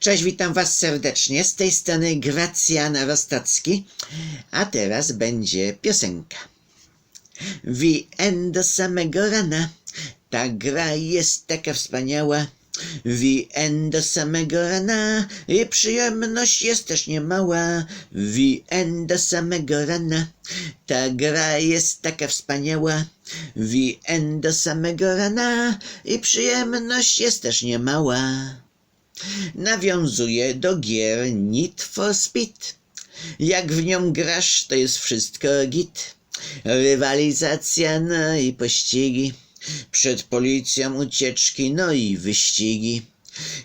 Cześć, witam Was serdecznie. Z tej strony Gracjan Rostocki. A teraz będzie piosenka. Wi do samego rana. Ta gra jest taka wspaniała. Wi do samego rana. I przyjemność jest też niemała. Wi do samego rana. Ta gra jest taka wspaniała. Wi do samego rana. I przyjemność jest też niemała nawiązuje do gier Need for Speed. Jak w nią grasz, to jest wszystko git. Rywalizacja, no i pościgi. Przed policją ucieczki, no i wyścigi.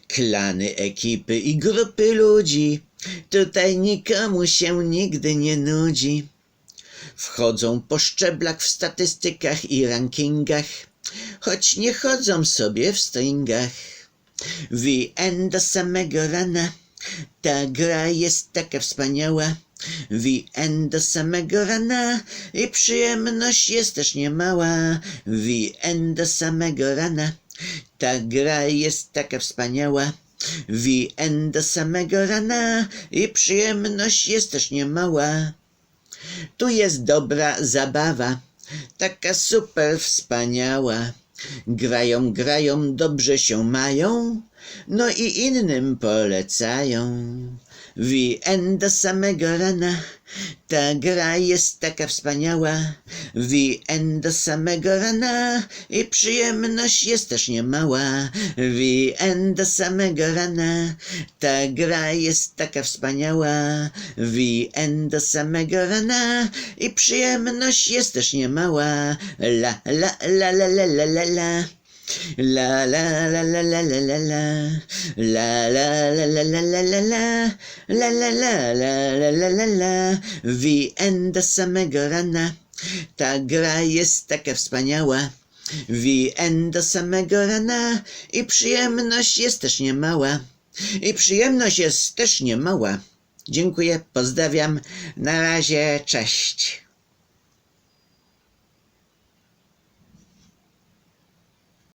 Klany, ekipy i grupy ludzi. Tutaj nikomu się nigdy nie nudzi. Wchodzą po szczeblach w statystykach i rankingach, choć nie chodzą sobie w stringach. Wi do samego rana. Ta gra jest taka wspaniała. Wi do samego rana. I przyjemność jest też niemała. Wi do samego rana. Ta gra jest taka wspaniała. Wi do samego rana. I przyjemność jest też niemała. Tu jest dobra zabawa. Taka super wspaniała. Grają, grają, dobrze się mają, no i innym polecają. Wi do samego rana, ta gra jest taka wspaniała. Wi do samego rana i przyjemność jest też niemała. Wi do samego rana, ta gra jest taka wspaniała. Wi do samego rana i przyjemność jest też niemała. La la la la la la la la. La la la la la la la la La la la la la la la la La la la la la la la Wi do samego rana Ta gra jest taka wspaniała Wi do samego rana I przyjemność jest też niemała I przyjemność jest też niemała Dziękuję, pozdrawiam, na razie, cześć.